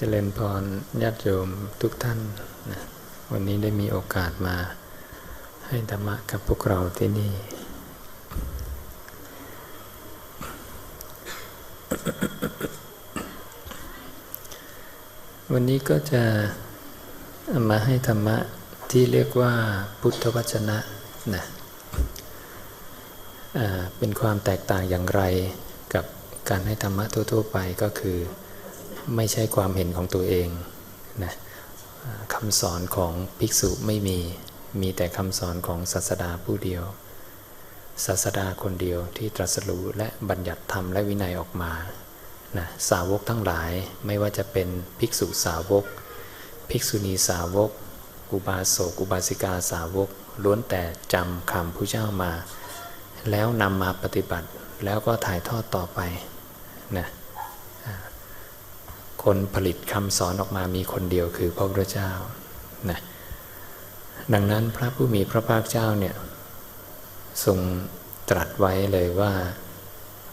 เจริญพรญาติโยมทุกท่านนะวันนี้ได้มีโอกาสมาให้ธรรมะกับพวกเราที่นี่ วันนี้ก็จะมาให้ธรรมะที่เรียกว่าพุทธวจนะนะเป็นความแตกต่างอย่างไรกับการให้ธรรมะทั่วๆไปก็คือ ไม่ใช่ความเห็นของตัวเองนะคำสอนของภิกษุไม่มี มีแต่คำสอนของศาสดาผู้เดียว ศาสดาคนเดียวที่ตรัสรู้และบัญญัติธรรมและวินัยออกมานะสาวกทั้งหลายไม่ว่าจะเป็นภิกษุสาวก ภิกษุณีสาวก อุบาสก อุบาสิกาสาวก ล้วนแต่จำคำพระเจ้ามา แล้วนำมาปฏิบัติแล้วก็ถ่ายทอดต่อไปนะ คนผลิตคำสอนออกมามีคนเดียวคือพระพุทธเจ้านะดังนั้นพระผู้มีพระภาคเจ้าเนี่ยทรงตรัสไว้เลยว่า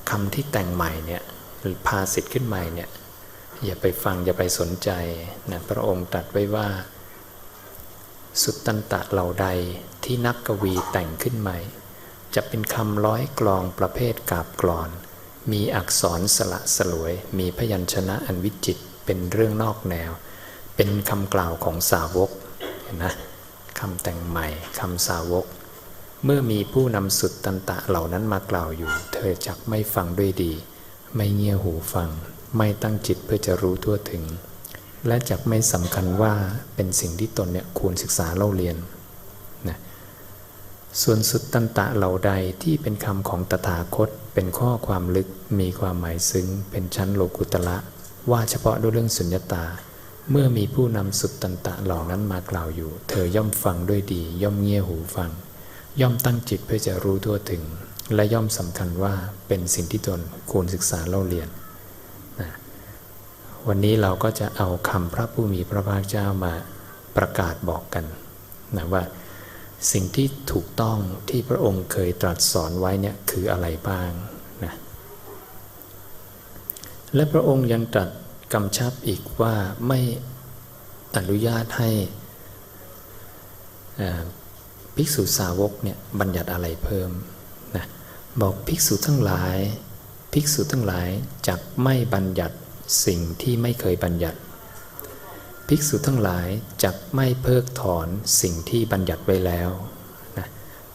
คำที่แต่งใหม่เนี่ยหรือพาสิทธิ์ขึ้นใหม่เนี่ยอย่าไปฟังอย่าไปสนใจนะพระองค์ตรัสไว้ว่า สุตตันตะเหล่าใดที่นักกวีแต่งขึ้นใหม่ จะเป็นคำร้อยกลองประเภทกาบกรอน มีอักษรสละสลวย มีพยัญชนะอันวิจิตเป็นเรื่องนอกแนว เป็นคำกล่าวของสาวกเห็นนะคำแต่งใหม่คำสาวก เมื่อมีผู้นำสุดตันตะเหล่านั้นมากล่าวอยู่ เธอจักไม่ฟังด้วยดี ไม่เงี่ยหูฟัง ไม่ตั้งจิตเพื่อจะรู้ทั่วถึง และจักไม่สำคัญว่าเป็นสิ่งที่ตนเนี่ยควรศึกษาเล่าเรียนนะส่วนสุดตันตะเหล่าใดที่เป็นคำของตถาคต เป็นข้อความลึกมีความหมายซึ้ง เป็นชั้นโลกุตละ ว่าเฉพาะด้วยเรื่องสุญญตา เมื่อมีผู้นำสุดตันตะเหล่านั้นมากล่าวอยู่ เธอย่อมฟังด้วยดี ย่อมเงี่ยหูฟัง ย่อมตั้งจิตเพื่อจะรู้ทั่วถึง และย่อมสำคัญว่าเป็นสิ่งที่ตนควรศึกษาเล่าเรียนนะวันนี้เราก็จะเอาคำพระผู้มีพระภาคเจ้ามาประกาศบอกกันนะว่า สิ่งที่ถูกต้องที่พระองค์เคยตรัสสอนไว้เนี่ยคืออะไรบ้างนะและพระองค์ยังตรัสกำชับอีกว่าไม่อนุญาตให้ภิกษุสาวกเนี่ยบัญญัติอะไรเพิ่มนะบอกภิกษุทั้งหลาย ภิกษุทั้งหลายจักไม่บัญญัติสิ่งที่ไม่เคยบัญญัติ ภิกษุทั้งหลายจักไม่เพิกถอนสิ่งที่บัญญัติไว้แล้วนะ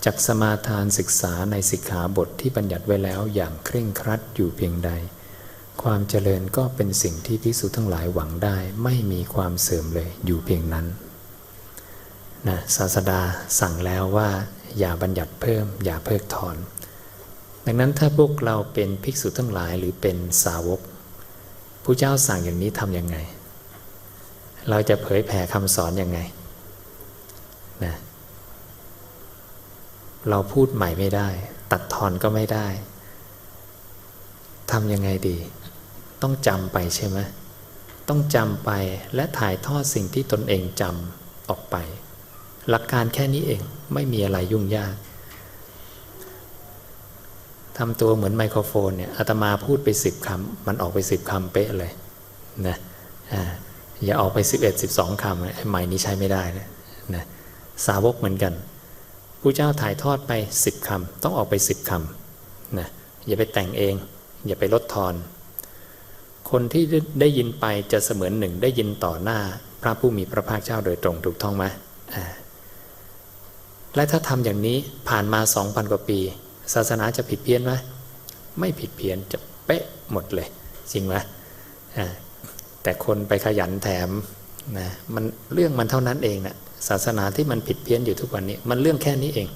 จักสมาทานศึกษาในสิกขาบทที่บัญญัติไว้แล้วอย่างเคร่งครัดอยู่เพียงใด ความเจริญก็เป็นสิ่งที่ภิกษุทั้งหลายหวังได้ ไม่มีความเสื่อมเลยอยู่เพียงนั้นนะศาสดาสั่งแล้วว่า อย่าบัญญัติเพิ่ม อย่าเพิกถอน ดังนั้นถ้าพวกเราเป็นภิกษุทั้งหลายหรือเป็นสาวกผู้เจ้าสั่งอย่างนี้ทำยังไง เราจะเผยแผ่คำสอนอยังไงนะเราพูดใหม่ไม่ได้ ตัดทอนก็ไม่ได้ทำยังไงดี ต้องจำไปใช่ไหมต้องจำไปและถ่ายทอดสิ่งที่ตนเองจำออกไป หลักการแค่นี้เองไม่มีอะไรยุ่งยากทำตัวเหมือนไมโครโฟนเนี่ยอาตมาพูดไปสิบคำมันออกไปสิบคำเป๊ะเลยนะอ่า อย่าออกไป 11 12คำไอ้ใหม่นี้ใช้ไม่ได้นะนะสาวกเหมือนกันผู้เจ้าถ่ายทอดไป 10คำต้องออกไป 10คำนะอย่าไปแต่งเอง อย่าไปลดทอน คนที่ได้ยินไปจะเสมือนหนึ่งได้ยินต่อหน้าพระผู้มีพระภาคเจ้าโดยตรงถูกท่องไหมและถ้าทำอย่างนี้ผ่านมา2,000กว่าปี ศาสนาจะผิดเพี้ยนไหมไม่ผิดเพี้ยนจะเป๊ะหมดเลย จริงไหม แต่คนไปขยันแถมนะมันเรื่องมันเท่านั้นเองนะศาสนาที่มันผิดเพี้ยนอยู่ทุกวันนี้ มันเรื่องแค่นี้เอง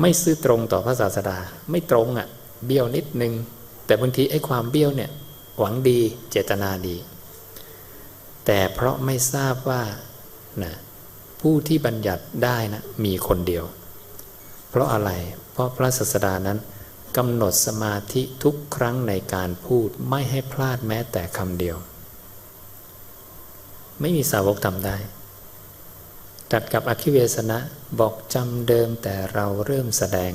ไม่ซื่อตรงต่อพระศาสดาไม่ตรงอะ่ะ เบี้ยวนิดนึง แต่บางทีไอ้ความเบี้ยวเนี่ยหวังดีเจตนาดี แต่เพราะไม่ทราบว่านะผู้ที่บัญญัติได้นะมีคนเดียว เพราะอะไรเพราะพระศาสดานั้น กำหนดสมาธิทุกครั้งในการพูดไม่ให้พลาดแม้แต่คำเดียว ไม่มีสาวกทำได้ตัดกับอคิเวสนะบอกจำเดิมแต่เราเริ่มแสดง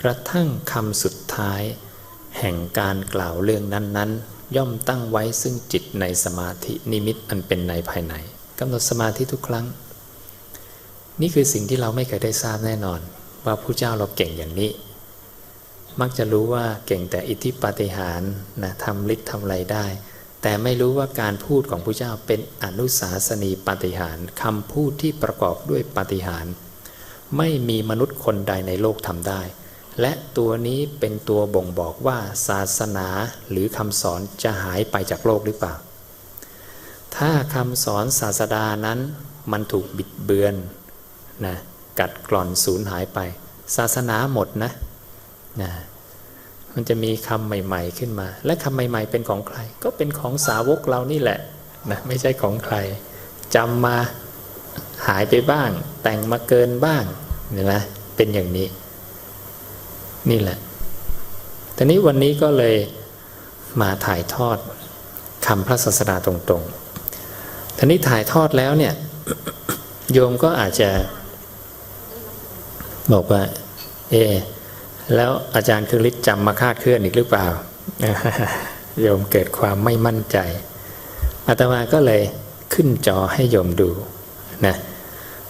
กระทั่งคำสุดท้าย แห่งการกล่าวเรื่องนั้นๆ ย่อมตั้งไว้ซึ่งจิตในสมาธินิมิตอันเป็นในภายในกำหนดสมาธิทุกครั้ง นี่คือสิ่งที่เราไม่เคยได้ทราบแน่นอน ว่าผู้เจ้าเราเก่งอย่างนี้ มักจะรู้ว่าเก่งแต่อิทธิปาฏิหาริย์นะทำฤทธิ์ทำอะไรได้ แต่ไม่รู้ว่าการพูดของผู้เจ้าเป็นอนุสาสนีปาฏิหาริย์คำพูดที่ประกอบด้วยปาฏิหาริย์ไม่มีมนุษย์คนใดในโลกทำได้ และตัวนี้เป็นตัวบ่งบอกว่าศาสนาหรือคำสอนจะหายไปจากโลกหรือเปล่า ถ้าคำสอนศาสดานั้นมันถูกบิดเบือนนะกัดกร่อนสูญหายไป ศาสนาหมดนะ นะมันจะมีคำใหม่ ๆขึ้นมา และคำใหม่ ๆ เป็นของใคร ก็เป็นของสาวกเรานี่แหละนะไม่ใช่ของใครจำมาหายไปบ้าง แต่งมาเกินบ้างเห็นไหมเป็นอย่างนี้ นี่แหละทีนี้วันนี้ก็เลยมาถ่ายทอดคำพระศาสดาตรงๆทีนี้ถ่ายทอดแล้วเนี่ยโยมก็อาจจะบอกว่า เอ แล้วอาจารย์คือฤทธิ์จำมาคาดเคลื่อนอีกหรือเปล่า โยมเกิดความไม่มั่นใจอาตมาก็เลยขึ้นจอให้โยมดูนะ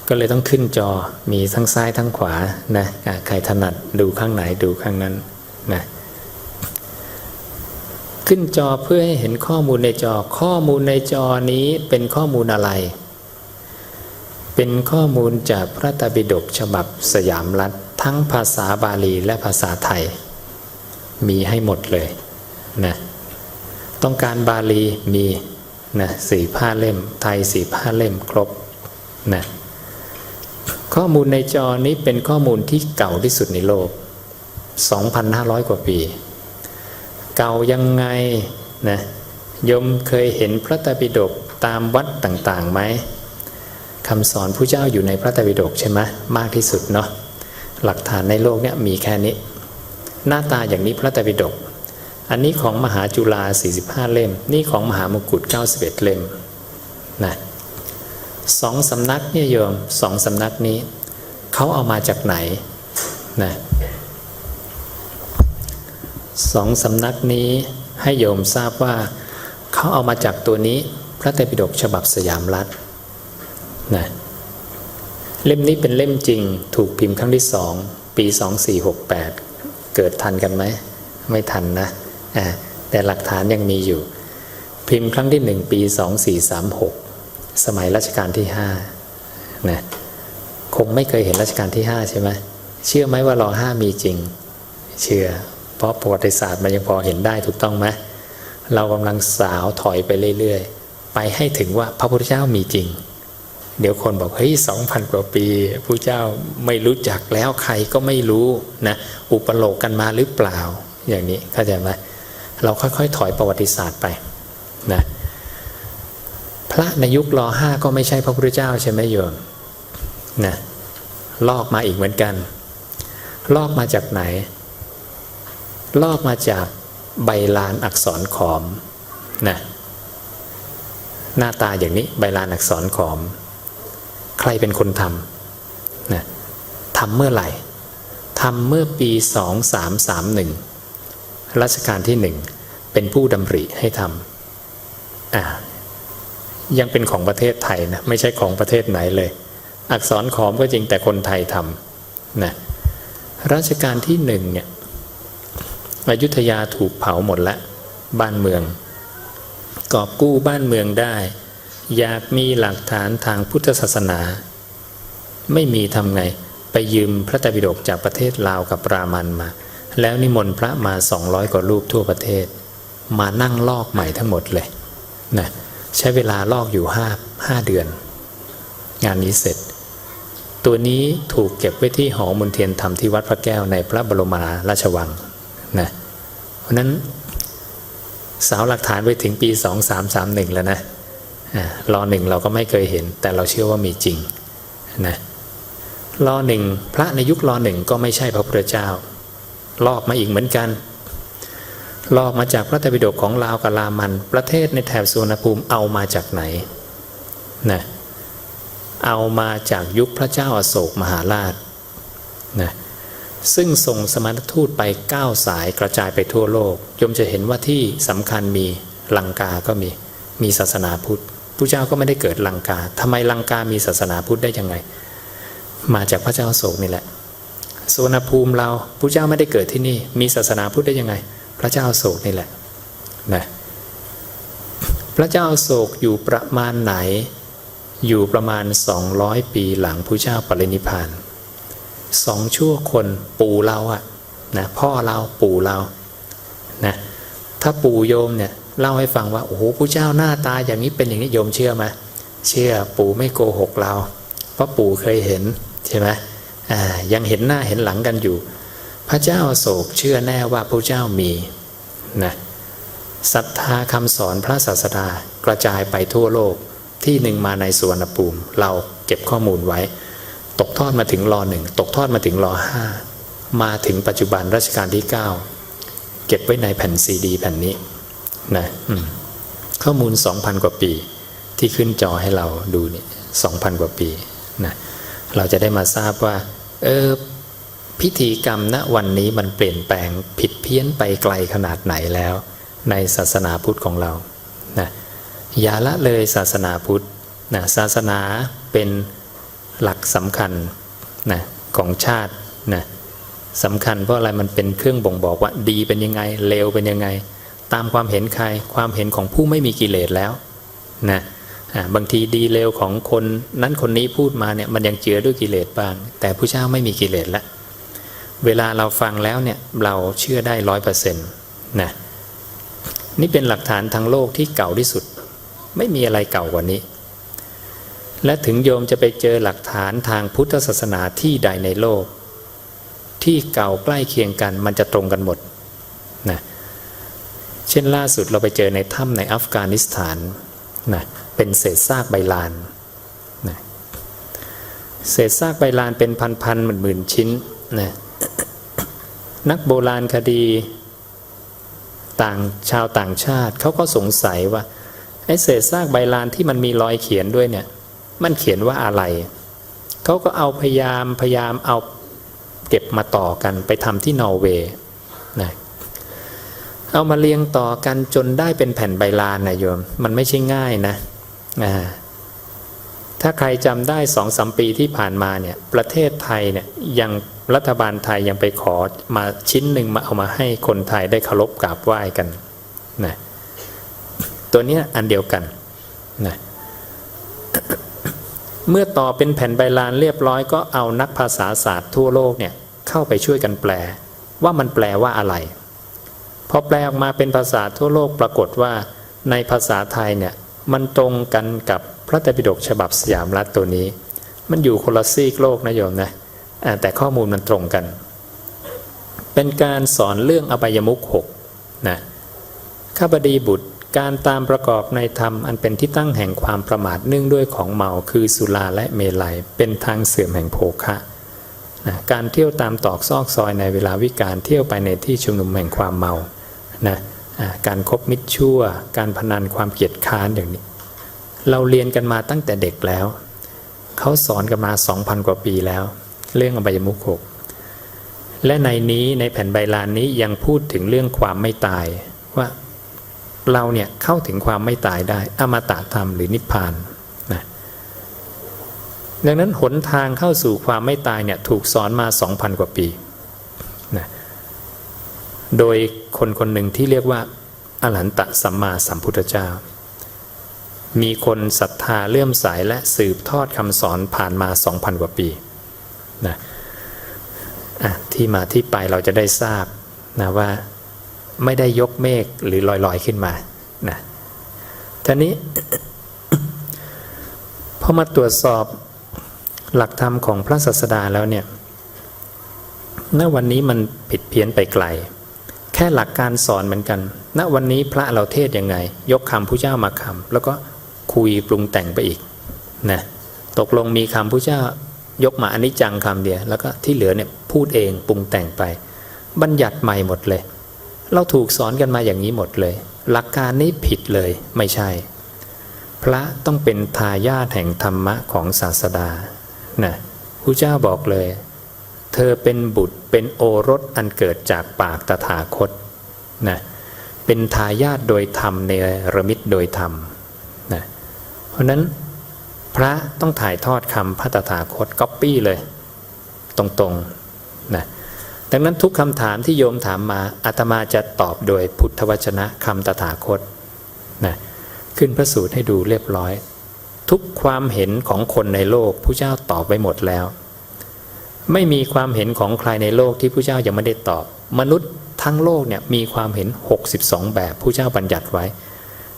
ก็เลยต้องขึ้นจอมีทั้งซ้ายทั้งขวานะใครถนัดดูข้างไหนดูข้างนั้นนะขึ้นจอเพื่อให้เห็นข้อมูลในจอข้อมูลในจอนี้เป็นข้อมูลอะไร เป็นข้อมูลจากพระตบิดกฉบับสยามรัฐ ทั้งภาษาบาลีและภาษาไทย มีให้หมดเลยนะต้องการบาลีมีนะสี่ผ้าเล่ม ไทยสี่ผ้าเล่มครบนะข้อมูลในจอนี้เป็นข้อมูลที่เก่าที่สุดในโลก 2,500 กว่าปี เก่ายังไงนะยมเคยเห็นพระตรปิฎกตามวัดต่างๆไหมคำสอนผู้เจ้าอยู่ในพระตรปิฎกใช่ไหมมากที่สุดเนาะ หลักฐานในโลกเนี่ยมีแค่นี้ หน้าตาอย่างนี้พระไตรปิฎกอันนี้ของมหาจุฬา45 เล่ม นี่ของมหามกุฏ91 เล่มนะสองสำนักเนี่ยโยมสองสำนักนี้เขาเอามาจากไหนนะสองสำนักนี้ให้โยมทราบว่าเขาเอามาจากตัวนี้พระไตรปิฎกฉบับสยามรัฐนะ เล่มนี้เป็นเล่มจริง ถูกพิมพ์ครั้งที่สองปี2468 เกิดทันกันไหม ไม่ทันนะแต่หลักฐานยังมีอยู่ พิมพ์ครั้งที่หนึ่งปี 2436 สมัยรัชกาลที่ห้านะคงไม่เคยเห็นรัชกาลที่ห้าใช่ไหมเชื่อไหมว่ารอห้ามีจริง เชื่อ เพราะประวัติศาสตร์มันยังพอเห็นได้ถูกต้องไหมเรากำลังสาวถอยไปเรื่อยๆ ไปให้ถึงว่าพระพุทธเจ้ามีจริง เดี๋ยวคนบอกเฮ้ยสองพันกว่าปีพระเจ้าไม่รู้จักแล้วใครก็ไม่รู้นะอุปโลกกันมาหรือเปล่าอย่างนี้เข้าใจไหมเราค่อยๆ ถอยประวัติศาสตร์ไปนะพระในยุครอห้าก็ไม่ใช่พระพุทธเจ้าใช่ไหมโยมนะลอกมาอีกเหมือนกัน ลอกมาจากไหน ลอกมาจากใบลานอักษรขอมนะหน้าตาอย่างนี้ใบลานอักษรขอม ใครเป็นคนทำนะทำเมื่อไหร่ทำเมื่อปี 2331รัชกาลที่หนึ่งเป็นผู้ดำริให้ทำอ่ายังเป็นของประเทศไทยนะไม่ใช่ของประเทศไหนเลย อักษรขอมก็จริงแต่คนไทยทำนะรัชกาลที่หนึ่งเนี่ยอยุธยาถูกเผาหมดล้วบ้านเมือง กอบกู้บ้านเมืองได้ อยากมีหลักฐานทางพุทธศาสนา ไม่มีทำไง ไปยืมพระไตรปิฎกจากประเทศลาวกับรามันมา แล้วนิมนต์พระมา 200 กว่ารูปทั่วประเทศ มานั่งลอกใหม่ทั้งหมดเลยนะใช้เวลาลอกอยู่ห้าห้าเดือน งานนี้เสร็จ ตัวนี้ถูกเก็บไว้ที่หอมนเทียนธรรมที่วัดพระแก้วในพระบรมราชวังนะเพราะนั้นสาวหลักฐานไปถึงปี 2331 แล้วนะ รอหนึ่งเราก็ไม่เคยเห็น แต่เราเชื่อว่ามีจริงนะรอหนึ่งพระในยุครอหนึ่งก็ไม่ใช่พระพุทธเจ้า ลอกมาอีกเหมือนกัน ลอกมาจากพระไตรปิฎกของลาวกับลามัน ประเทศในแถบสุวรรณภูมิเอามาจากไหนนะเอามาจากยุคพระเจ้าอาโศกมหาราชนะซึ่งส่งสมณทูตไป 9 สายกระจายไปทั่วโลกยมจะเห็นว่าที่สำคัญมีลังกาก็มี มีศาสนาพุทธ พระเจ้าก็ไม่ได้เกิดลังกาทำไมลังกามีศาสนาพุทธได้ยังไง มาจากพระเจ้าโศกนี่แหละสวนภูมิเราพระเจ้าไม่ได้เกิดที่นี่ มีศาสนาพุทธได้ยังไง พระเจ้าโศกนี่แหละนะพระเจ้าโศกอยู่ประมาณไหน อยู่ประมาณ 200 ปีหลังพระเจ้าปรินิพานสองชั่วคนปู่เราอะนะพ่อเราปู่เรานะถ้าปู่โยมเนี่ย เล่าให้ฟังว่าโอ้โหพระเจ้าหน้าตาอย่างนี้เป็นอย่างนี้โยมเชื่อไหมเชื่อปู่ไม่โกหกเรา เพราะปู่เคยเห็นใช่ไหมอ่ายังเห็นหน้าเห็นหลังกันอยู่ พระเจ้าโศกเชื่อแน่ว่าพระเจ้ามีนะศรัทธาคำสอนพระศาสดากระจายไปทั่วโลกที่หนึ่งมาในสวนภูมิ เราเก็บข้อมูลไว้ ตกทอดมาถึงรอหนึ่งตกทอดมาถึงรอห้ามาถึงปัจจุบันรัชกาลที่ 9 เก็บไว้ในแผ่นซีดี แผ่นนี้ นะข้อมูล 2,000 กว่าปี ที่ขึ้นจอให้เราดูนี่2,000กว่าปีนะเราจะได้มาทราบว่า เออพิธีกรรมณวันนี้มันเปลี่ยนแปลงผิดเพี้ยนไปไกลขนาดไหนแล้ว ในศาสนาพุทธของเรานะอย่าละเลยศาสนาพุทธนะศาสนาเป็นหลักสำคัญนะของชาตินะสำคัญเพราะอะไรมันเป็นเครื่องบ่งบอกว่าดีเป็นยังไงเลวเป็นยังไง ตามความเห็นใครความเห็นของผู้ไม่มีกิเลสแล้วนะบางทีดีเลวของคนนั้นคนนี้พูดมาเนี่ยมันยังเจือด้วยกิเลสบ้าง แต่ผู้เจ้าไม่มีกิเลสแล้วเวลาเราฟังแล้วเนี่ยเราเชื่อได้ร้อยเปอร์เซ็นต์นะนี่เป็นหลักฐานทางโลกที่เก่าที่สุด ไม่มีอะไรเก่ากว่านี้ และถึงโยมจะไปเจอหลักฐานทางพุทธศาสนาที่ใดในโลก ที่เก่าใกล้เคียงกันมันจะตรงกันหมดนะเช่นล่าสุดเราไปเจอในถ้ำในอัฟกานิสถานนะเป็นเศษซากใบลานนะเศษซากใบลานเป็นพันๆหมื่นๆชิ้นนะนักโบราณคดีต่างชาวต่างชาติเขาก็สงสัยว่าไอ้เศษซากใบลานที่มันมีรอยเขียนด้วยเนี่ย มันเขียนว่าอะไร เขาก็เอาพยายามพยายามเอาเก็บมาต่อกันไปทำที่นอร์เวย์นะ เอามาเรียงต่อกันจนได้เป็นแผ่นใบลานนะโยม มันไม่ใช่ง่ายนะถ้าใครจำได้สองสมปีที่ผ่านมาเนี่ย ประเทศไทยเนี่ยยังรัฐบาลไทยยังไปขอมาชิ้นหนึ่งมาเอามาให้คนไทยได้เคารพกราบไหว้กันนะตัวนี้อันเดียวกันนะเมื่อต่อเป็นแผ่นใบลานเรียบร้อยก็เอานักภาษาศาสตร์ทั่วโลกเนี่ยเข้าไปช่วยกันแปลว่ามันแปลว่าอะไร พอแปลออกมาเป็นภาษาทั่วโลกปรากฏว่า ในภาษาไทยเนี่ยมันตรงกันกับพระไตรปิฎกฉบับสยามรัฐตัวนี้ มันอยู่คนละซีกโลกนะโยมนะแต่ข้อมูลมันตรงกัน เป็นการสอนเรื่องอบายมุขหกนะข้าบดีบุตรการตามประกอบในธรรมอันเป็นที่ตั้งแห่งความประมาทเนื่องด้วยของเมาคือสุราและเมลัย เป็นทางเสื่อมแห่งโภคะนะการเที่ยวตามตอกซอกซอยในเวลาวิการเที่ยวไปในที่ชุมนุมแห่งความเมา นะการครบมิตรชั่ว การพนันความเกียดค้านอย่างนี้ เราเรียนกันมาตั้งแต่เด็กแล้ว เขาสอนกันมา 2,000 กว่าปีแล้ว เรื่องอบายมุขหกและในนี้ในแผ่นใบลานนี้ยังพูดถึงเรื่องความไม่ตาย ว่าเราเนี่ยเข้าถึงความไม่ตายได้ อมตะธรรมหรือนิพพานนะดังนั้นหนทางเข้าสู่ความไม่ตายเนี่ยถูกสอนมา 2,000 กว่าปี โดยคนคนหนึ่งที่เรียกว่าอรหันตสัมมาสัมพุทธเจ้า มีคนศรัทธาเลื่อมใสและสืบทอดคำสอนผ่านมา 2,000 กว่าปีนะที่มาที่ไปเราจะได้ทราบนะว่าไม่ได้ยกเมฆหรือลอยๆขึ้นมานะท่านี้พอมาตรวจสอบหลักธรรมของพระศาสดาแล้วเนี่ยณวันนี้มันผิดเพี้ยนไปไกล ค่หลักการสอนเหมือนกันณวันนี้พระเราเทศยังไง ยกคำผู้เจ้ามาคำแล้วก็คุยปรุงแต่งไปอีกนะตกลงมีคำผู้เจ้ายกมาอนิจจังคำเดียวแล้วก็ที่เหลือเนี่ยพูดเองปรุงแต่งไป บัญญัติใหม่หมดเลย เราถูกสอนกันมาอย่างนี้หมดเลย หลักการนี้ผิดเลยไม่ใช่ พระต้องเป็นทายาทแห่งธรรมะของศาสดานะพระเจ้าบอกเลย เธอเป็นบุตรเป็นโอรสอันเกิดจากปากตถาคตนะเป็นทายาทโดยธรรมเนรมิตโดยธรรมนะเพราะฉะนั้นพระต้องถ่ายทอดคำพระตถาคตก๊อปปี้เลย ตรงๆนะดังนั้นทุกคำถามที่โยมถามมาอาตมาจะตอบโดยพุทธวจนะคำตถาคตนะขึ้นพระสูตรให้ดูเรียบร้อย ทุกความเห็นของคนในโลกผู้เจ้าตอบไว้หมดแล้ว ไม่มีความเห็นของใครในโลกที่ผู้เจ้ายังไม่ได้ตอบ มนุษย์ทั้งโลกเนี่ยมีความเห็น 62 แบบผู้เจ้าบัญญัติไว้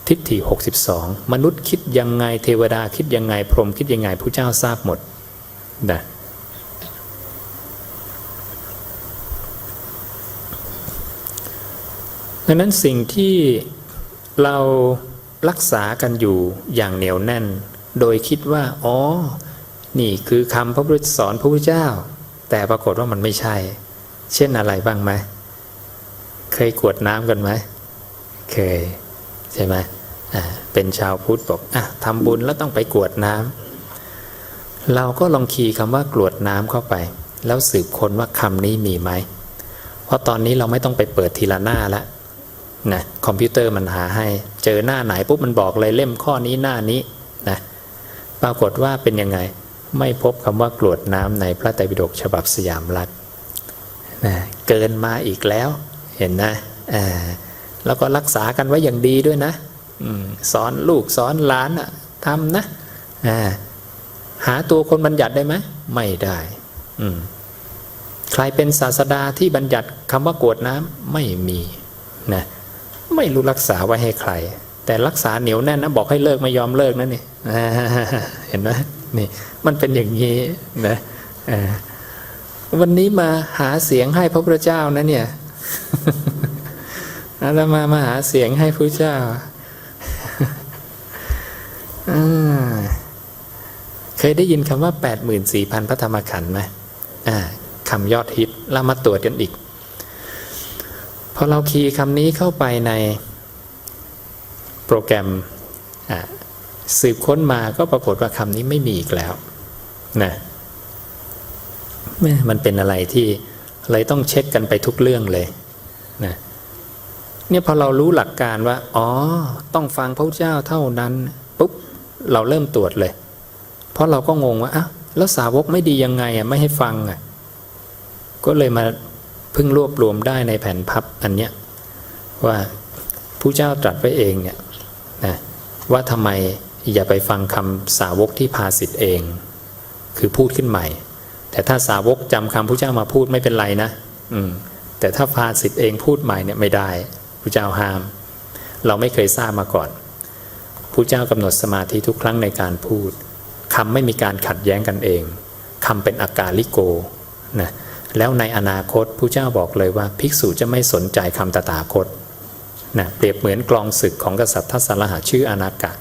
ทิฏฐิ 62 มนุษย์คิดยังไงเทวดาคิดยังไงพรหมคิดยังไงผู้เจ้าทราบหมดนะดังนั้นสิ่งที่เรารักษากันอยู่อย่างเหนียวแน่น โดยคิดว่า อ๋อ นี่คือคำพระพุทธสอนพระพุทธเจ้า แต่ปรากฏว่ามันไม่ใช่ เช่นอะไรบ้างไหมเคยกวดน้ำกันไหมเคยใช่ไหมอ่าเป็นชาวพุทธบอกอะทำบุญแล้วต้องไปกวดน้ำเราก็ลองคีย์คำว่ากรวดน้ำเข้าไป แล้วสืบค้นว่าคำนี้มีไหมเพราะตอนนี้เราไม่ต้องไปเปิดทีละหน้าละนะคอมพิวเตอร์มันหาให้ เจอหน้าไหนปุ๊บมันบอกเลยเล่มข้อนี้หน้านี้นะปรากฏว่าเป็นยังไง ไม่พบคำว่ากรวดน้ำในพระไตรปิฎกฉบับสยามรัฐนะเกินมาอีกแล้วเห็นนะแล้วก็รักษากันไว้อย่างดีด้วยนะอสอนลูกสอนหลานทำนะหาตัวคนบัญญัติได้ไหมไม่ได้ใครเป็นศาสดาที่บัญญัติคำว่ากรวดน้ำไม่มีนะไม่รู้รักษาไว้ให้ใคร แต่รักษาเหนียวแน่นนะบอกให้เลิกไม่ยอมเลิกนะนี่เห็นไหม นี่มันเป็นอย่างนี้นะวันนี้มาหาเสียงให้พระพุทธเจ้านะเนี่ยอาตมามาหาเสียงให้พระเจ้าเคยได้ยินคำว่า 84,000 พระธรรมขันธ์ไหมคำยอดฮิตเรามาตรวจกันอีก พอเราคีย์คำนี้เข้าไปในโปรแกรม สืบค้นมาก็ปรากฏว่าคำนี้ไม่มีอีกแล้วนะมันเป็นอะไรที่เลยต้องเช็คกันไปทุกเรื่องเลยนะเนี่ยพอเรารู้หลักการว่า อ๋อ ต้องฟังพระเจ้าเท่านั้นปุ๊บเราเริ่มตรวจเลย เพราะเราก็งงว่าอ้าวแล้วสาวกไม่ดียังไงอะไม่ให้ฟังอะก็เลยมาเพิ่งรวบรวมได้ในแผ่นพับอันเนี้ยว่าผู้เจ้าตรัสไว้เองเนี่ยนะว่าทำไม อย่าไปฟังคำสาวกที่พาสิทธิ์เอง คือพูดขึ้นใหม่ แต่ถ้าสาวกจำคำผู้เจ้ามาพูดไม่เป็นไรนะ อืมแต่ถ้าพาสิทธิ์เองพูดใหม่เนี่ยไม่ได้ผู้เจ้าห้าม เราไม่เคยทราบมาก่อนผู้เจ้ากำหนดสมาธิทุกครั้งในการพูดคำไม่มีการขัดแย้งกันเองคำเป็นอากาลิโกนะแล้วในอนาคตผู้เจ้าบอกเลยว่า ภิกษุจะไม่สนใจคำตถาคตนะเปรียบเหมือนกลองศึกของกษัตริย์ทัศนรหะชื่ออนากะ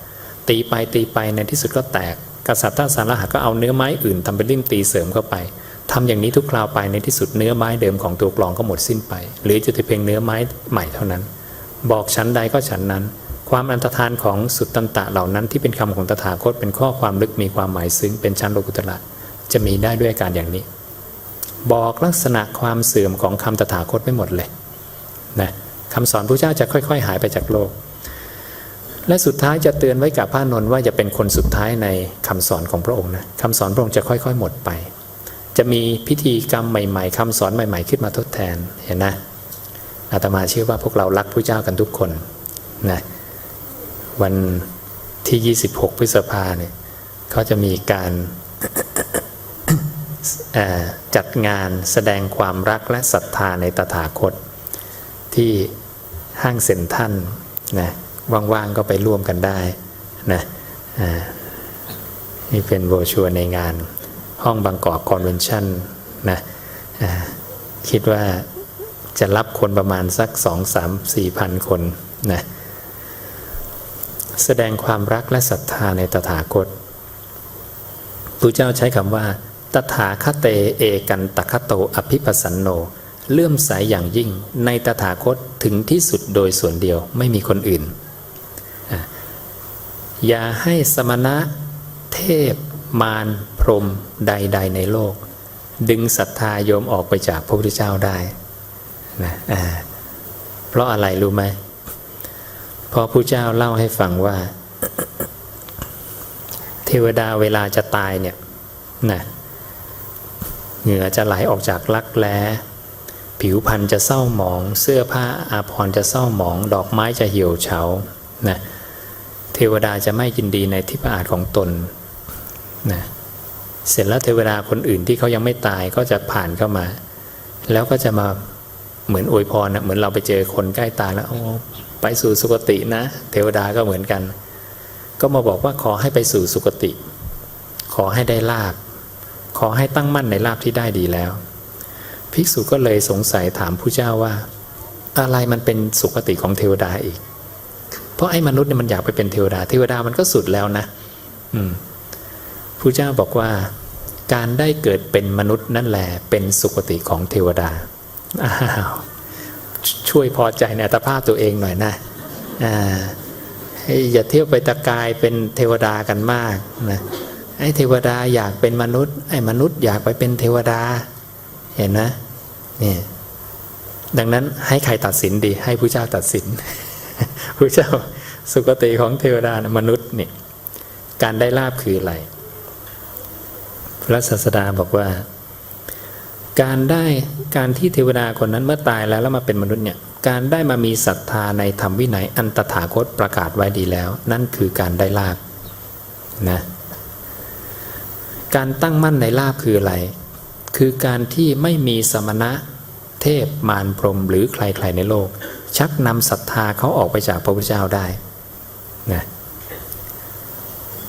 ตีไปตีไปในที่สุดก็แตกกษัตริย์ทัศนรหะก็เอาเนื้อไม้อื่นทำเป็นริ่มตีเสริมเข้าไปทำอย่างนี้ทุกคราวไปในที่สุดเนื้อไม้เดิมของตัวกลองก็หมดสิ้นไป หรือจะแต่เพียงเนื้อไม้ใหม่เท่านั้น บอกชั้นใดก็ชั้นนั้น ความอันตรธานของสุตตันตะเหล่านั้นที่เป็นคำของตถาคตเป็นข้อความลึกมีความหมายซึ้งเป็นชั้นโลกุตระจะมีได้ด้วยอาการอย่างนี้ บอกลักษณะความเสื่อมของคำตถาคตไม่หมดเลยนะคำสอนพระเจ้าจะค่อย ๆ หายไปจากโลก และสุดท้ายจะเตือนไว้กับพระนนท์ว่าจะเป็นคนสุดท้ายในคำสอนของพระองค์นะคำสอนพระองค์จะค่อย ๆ หมดไป จะมีพิธีกรรมใหม่ ๆคำสอนใหม่ ๆ ขึ้นมาทดแทนเห็นนะอาตมาเชื่อว่าพวกเรารักพระเจ้ากันทุกคนนะวันที่ 26 พฤษภาเนี่ยเขาจะมีการจัดงานแสดงความรักและศรัทธาในตถาคต ที่ห้างเซ็นทรัลนะ ว่างๆก็ไปร่วมกันได้นะนี่เป็นโบชัวในงานห้องบางกอกคอนเวนชั่นนะคิดว่าจะรับคนประมาณสักสองสามสี่พันคนนะแสดงความรักและศรัทธาในตถาคตพระเจ้าใช้คำว่า ตถาคเตเอกันตคโตอภิปสันโน เลื่อมใสยอย่างยิ่งในตถาคตถึงที่สุดโดยส่วนเดียวไม่มีคนอื่น อย่าให้สมณะเทพ มารพรมใด ๆ ในโลก ดึงศรัทธาโยมออกไปจากพระพุทธเจ้าได้นะเพราะอะไรรู้ไหมพอผู้เจ้าเล่าให้ฟังว่า เทวดาเวลาจะตายเนี่ยนะเหงื่อจะไหลออกจากรักแร้ผิวพรรณจะเศร้าหมอง เสื้อผ้าอาภรณ์จะเศร้าหมอง ดอกไม้จะเหี่ยวเฉานะ วดาจะไม่ยินดีในทิพยาทของตนนะเสร็จแล้วเทวดาคนอื่นที่เขายังไม่ตายก็จะผ่านเข้ามา แล้วก็จะมาเหมือนอวยพรนะเหมือนเราไปเจอคนใกล้ตายแล้วโอ้ไปสู่สุคตินะ เทวดาก็เหมือนกัน ก็มาบอกว่าขอให้ไปสู่สุคติ ขอให้ได้ลาบขอให้ตั้งมั่นในลาบที่ได้ดีแล้ว ภิกษุก็เลยสงสัยถามผู้เจ้าว่า อะไรมันเป็นสุคติของเทวดาอีก ราะไอ้มนุษย์เนี่ยมันอยากไปเป็นเทวดา เทวดามันก็สุดแล้วนะ อืมผู้เจ้าบอกว่า การได้เกิดเป็นมนุษย์นั่นแหละเป็นสุคติของเทวดาอ้าวช่วยพอใจในอัตภาพตัวเองหน่อยนะอ่าอย่าเที่ยวไปตะกายเป็นเทวดากันมากนะไอ้เทวดาอยากเป็นมนุษย์ ไอ้มนุษย์อยากไปเป็นเทวดา เห็นนะนี่ดังนั้นให้ใครตัดสินดี ให้ผู้เจ้าตัดสิน ผู้เจ้าสุคติของเทวดานะมนุษย์นี่การได้ลาบคืออะไร พระศาสดาบอกว่า การได้การที่เทวดาคนนั้นเมื่อตายแล้วแล้วมาเป็นมนุษย์เนี่ยการได้มามีศรัทธาในธรรมวินัยอันตถาคตประกาศไว้ดีแล้ว นั่นคือการได้ลาบนะการตั้งมั่นในลาบคืออะไร คือการที่ไม่มีสมณะเทพมารพรหมหรือใครๆในโลก ชักนำศรัทธาเขาออกไปจากพระพุทธเจ้าได้นะ